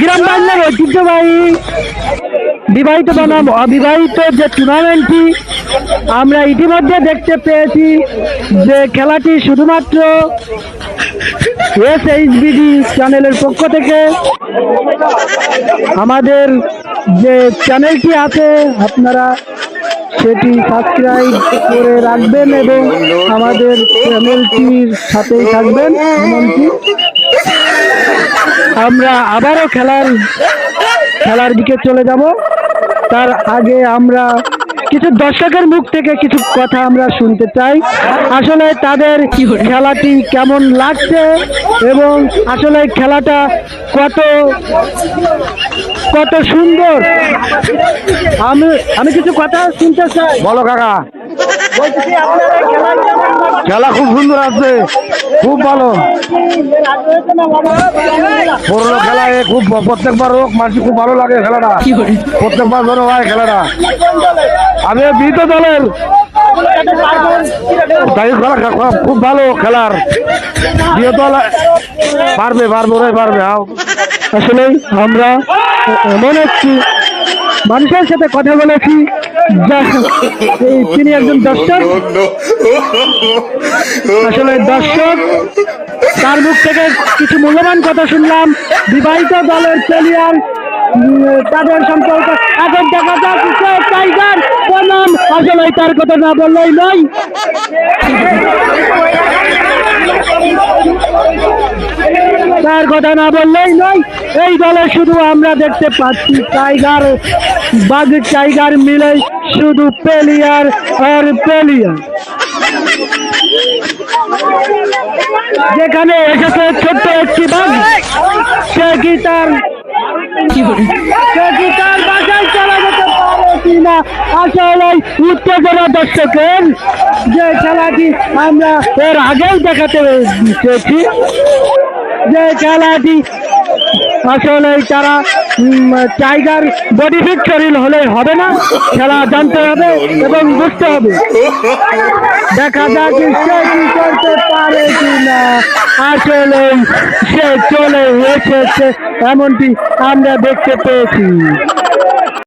গ্রাম বাংলার ঐতিহ্যবাহী বিবাহিত বনাম অবিবাহিত যে টুর্নামেন্টটি আমরা ইতিমধ্যে দেখতে পেয়েছি যে খেলাটি শুধুমাত্র এস এইচবিডি চ্যানেলের পক্ষ থেকে আমাদের যে চ্যানেলটি আছে, আপনারা সেটি সাবস্ক্রাইব করে রাখবেন এবং আমাদের চ্যানেলটির সাথেই থাকবেন। এমনকি আমরা আবারও খেলার খেলার দিকে চলে যাব। তার আগে আমরা কিছু দর্শকের মুখ থেকে কিছু কথা আমরা শুনতে চাই। আসলে তাদের খেলাটি কেমন লাগছে এবং আসলে খেলাটা কত কত সুন্দর? আমি আমি কিছু কথা শুনতে চাই। বলো কাকা। খেলা খুব সুন্দর আছে খুব ভালো? পুরোনো খেলা এ খুব প্রত্যেকবার হোক মানুষ খুব ভালো লাগে খেলাটা। প্রত্যেকবার ধরো হয় খেলাটা। আমি বিহিত দলের। খেলা খুব ভালো খেলার। বিয়ে দল পারবে পারবে ওরাই পারবে। আসলে আমরা এমন একটি মানুষের সাথে কথা বলেছি। তিনি একজন দর্শক। আসলে দর্শক তার মুখ থেকে কিছু মূল্যবান কথা শুনলাম। বিবাহিত দলের প্লেয়ার তাদের সম্পর্কে এখন দেখা যাক টাইগার বনাম। আসলে তার কথা না বললেই নয়। তার কথা না বললেই নয়, এই দলে শুধু আমরা দেখতে পাচ্ছি টাইগার, বাঘ টাইগার মিলে শুধু পেলিয়ার আর পেলিয়ার যেখানে এসেছে ছোট্ট একটি বাঘ, সে কি তার যে খেলাটি আমরা এর আগেও দেখাতে চেয়েছি যে খেলাটি আসলে তারা টাইগার বডি ফিট শরীর হলে হবে না, খেলা জানতে হবে এবং বুঝতে হবে। দেখা যাক সে কি করতে পারে কিনা। আসলে সে চলে এসেছে, এমনটি আমরা দেখতে পেয়েছি।